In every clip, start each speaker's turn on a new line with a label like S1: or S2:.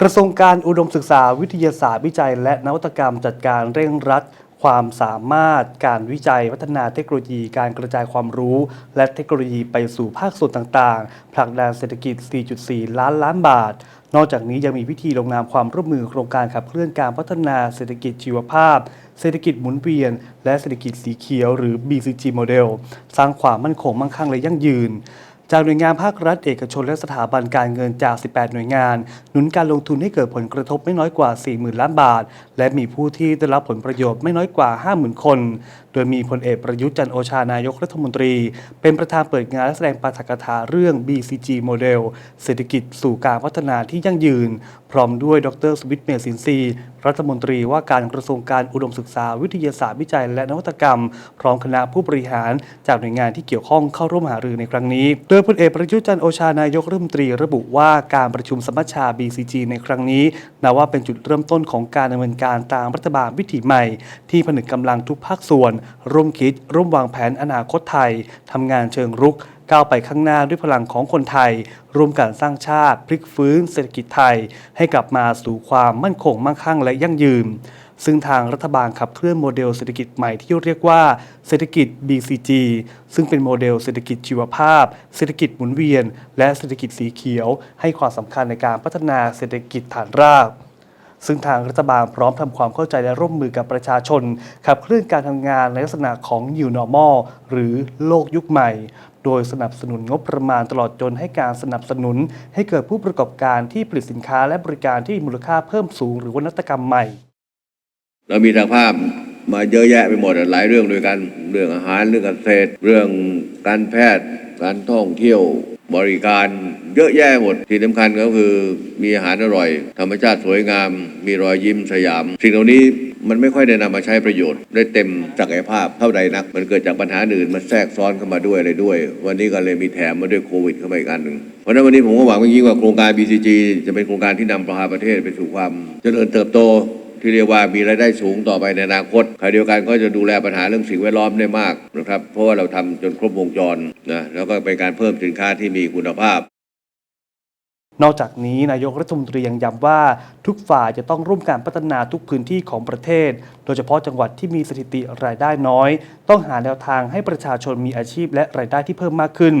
S1: กระทรวงการอุดมศึกษาวิทยาศาสตร์วิจัย และนวัตกรรมจัดการเร่งรัด ความสามารถการวิจัยพัฒนาเทคโนโลยีการกระจายความรู้ และเทคโนโลยีไปสู่ภาคส่วนต่างๆ ผลักดันเศรษฐกิจ 4.4 ล้านล้านบาท นอกจากนี้ยังมีพิธีลงนามความร่วมมือโครงการขับเคลื่อนการพัฒนาเศรษฐกิจชีวภาพ เศรษฐกิจหมุนเวียน และเศรษฐกิจสีเขียวหรือ BCG Model สร้างความมั่นคงมั่งคั่งและยั่งยืน จากหน่วยงานภาครัฐเอกชนและสถาบันการเงินจาก 18 หน่วยงาน หนุนการลงทุนให้เกิดผลกระทบไม่น้อยกว่า 40,000 ล้านบาท และมีผู้ที่ได้รับผลประโยชน์ไม่น้อยกว่า 50,000 คน โดยมีพลเอกประยุทธ์จันโอชานายกรัฐมนตรี เป็นประธานเปิดงานและแสดงปาฐกถาเรื่อง BCG Model เศรษฐกิจสู่การพัฒนาที่ยั่งยืน พร้อมด้วยดรสวิทย์เมสินท รัฐมนตรีว่าการกระทรวงการอุดมศึกษา วิทยาศาสตร์วิจัย และนวัตกรรม พร้อมคณะผู้บริหารจากหน่วยงานที่เกี่ยวข้องเข้าร่วมหารือในครั้งนี้ โดยพลเอกประยุทธ์จันทร์โอชานายกรัฐมนตรีระบุว่าการประชุมสมัชชา BCG ในครั้งนี้นับว่าเป็นจุดเริ่มต้นของการดำเนินการตามรัฐบาลวิถีใหม่ ที่ผนึกกำลังทุกภาคส่วน ร่วมคิด ร่วมวางแผนอนาคตไทยทำงานเชิงรุก ก้าวไปข้างหน้าด้วยพลังของคนไทยร่วมกันสร้างชาติ พลิกฟื้นเศรษฐกิจไทย ให้กลับมาสู่ความมั่นคงมั่งคั่งและยั่งยืน ซึ่งทางรัฐบาลขับเคลื่อนโมเดลเศรษฐกิจใหม่ที่เรียกว่าเศรษฐกิจ BCG ซึ่งเป็นโมเดลเศรษฐกิจชีวภาพ เศรษฐกิจหมุนเวียน และเศรษฐกิจสีเขียว ให้ความสำคัญในการพัฒนาเศรษฐกิจฐานรากซึ่งทางรัฐบาลพร้อมทำความเข้าใจและร่วมมือกับประชาชนขับเคลื่อนการทำงานในลักษณะของ New Normal หรือโลกยุคใหม่ โดยสนับสนุนงบประมาณตลอดจนให้การสนับสนุน ให้เกิดผู้ประกอบการที่ผลิตสินค้าและบริการที่มีมูลค่าเพิ่มสูงหรือว่านวัตกรรมใหม่
S2: เรามีทางภาพมาเยอะแยะไปหมดหลายเรื่องด้วยกันเรื่องอาหารเรื่องเกษตร เรื่องการแพทย์ การท่องเที่ยวบริการเยอะแยะหมด ที่สำคัญก็คือมีอาหารอร่อย ธรรมชาติสวยงาม มีรอยยิ้มสยาม สิ่งเหล่านี้มันไม่ค่อยได้นำมาใช้ประโยชน์ ได้เต็มศักยภาพเท่าใดนัก มันเกิดจากปัญหาอื่นมันแทรกซ้อนเข้ามาด้วยอะไรด้วย วันนี้ก็เลยมีแถมมาด้วยโควิดเข้ามาอีกอันหนึ่งเพราะฉะนั้นวันนี้ผมก็หวังยิ่งว่าโครงการ BCG จะเป็นโครงการที่นำพาประเทศไปสู่ความเจริญเติบโตที่เรียกว่ามีรายได้สูงต่อไปในอนาคตขณะเดียวกันก็จะดูแลปัญหาเรื่องสิ่งแวดล้อมได้มากนะครับ เพราะว่าเราทำจนครบวงจรนะ แล้วก็เป็นการเพิ่มสินค้าที่มีคุณภาพ
S1: นอกจากนี้นายกรัฐมนตรียังย้ำว่าทุกฝ่ายจะต้องร่วมการพัฒนาทุกพื้นที่ของประเทศ โดยเฉพาะจังหวัดที่มีสถิติรายได้น้อย ต้องหาแนวทางให้ประชาชนมีอาชีพและรายได้ที่เพิ่มมากขึ้น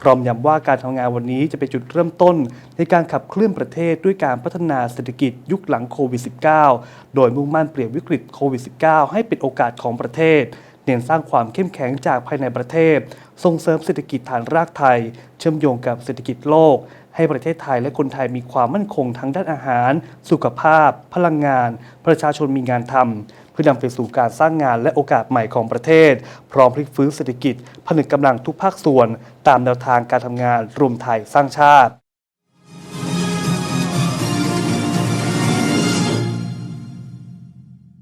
S1: พร้อมย้ำว่าการทำงานวันนี้จะเป็นจุดเริ่มต้น ในการขับเคลื่อนประเทศด้วยการพัฒนาเศรษฐกิจยุคหลังโควิด -19 โดยมุ่งมั่นเปลี่ยนวิกฤตโควิด -19 ให้เป็นโอกาสของประเทศเน้นสร้างความเข้มแข็งจากภายในประเทศ ส่งเสริมเศรษฐกิจฐานรากไทย เชื่อมโยงกับเศรษฐกิจโลก ให้ประเทศไทยและคนไทยมีความมั่นคงทั้งด้านอาหาร สุขภาพ พลังงาน ประชาชนมีงานทำเพื่อนำไปสู่การสร้างงานและโอกาสใหม่ของประเทศ พร้อมพลิกฟื้นเศรษฐกิจผนึกกำลังทุกภาคส่วน ตามแนวทางการทำงานรวมไทยสร้างชาติ